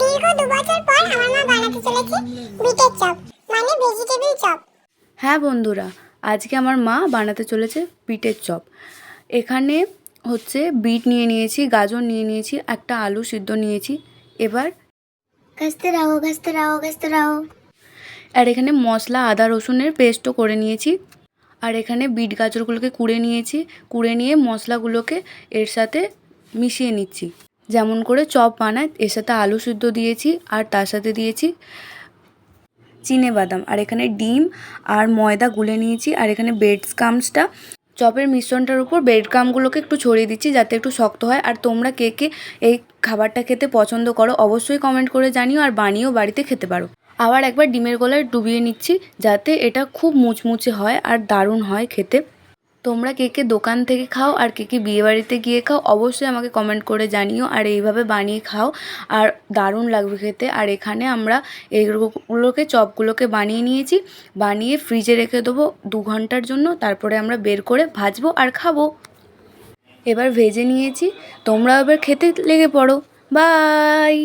দীর্ঘ দু বছর পর আমার মা বানাতে চলেছে বিটের চপ মানে ভেজিটেবিল চপ। হ্যাঁ বন্ধুরা আজকে আমার মা বানাতে চলেছে বিটের চপ। এখানে হচ্ছে বিট নিয়ে নিয়েছি গাজর নিয়ে নিয়েছি একটা আলু সিদ্ধ নিয়েছি। এবার ঘাসতে রাও ঘাসতে রাও ঘাসতে রাও আর এখানে মশলা আদা রসুনের পেস্টও করে নিয়েছি। আর এখানে বিট গাজরগুলোকে কুড়ে নিয়েছি কুড়ে নিয়ে মশলাগুলোকে এর সাথে মিশিয়ে নিচ্ছি। যেমন করে চপ বানায় এর সাথে আলু সিদ্ধ দিয়েছি আর তার সাথে দিয়েছি চিনে বাদাম। আর এখানে ডিম আর ময়দা গুলে নিয়েছি আর এখানে ব্রেড স্কামসটা। চপের মিশ্রণটার উপর ব্রেড ক্রামগুলোকে একটু ছড়িয়ে দিচ্ছি যাতে একটু শক্ত হয়। আর তোমরা কে কে এই খাবারটা খেতে পছন্দ করো অবশ্যই কমেন্ট করে জানিও আর বানিয়েও বাড়িতে খেতে পারো। আবার একবার ডিমের গলায় ডুবিয়ে নিচ্ছি যাতে এটা খুব মুচমুচে হয় আর দারুণ হয় খেতে। তোমরা কে কে দোকান থেকে খাও আর কে কে বিয়েবাড়িতে গিয়ে খাও, অবশ্যই আমাকে কমেন্ট করে জানিও আর এইভাবে বানিয়ে খাও আর দারুণ লাগবে খেতে। আর এখানে আমরা এইগুলোকে, চপগুলোকে বানিয়ে নিয়েছি, বানিয়ে ফ্রিজে রেখে দেবো দু ঘণ্টার জন্য, তারপরে আমরা বের করে ভাজবো আর খাব। এবার ভেজে নিয়েছি তোমরা এবার খেতে লেগে পড়ো। বাই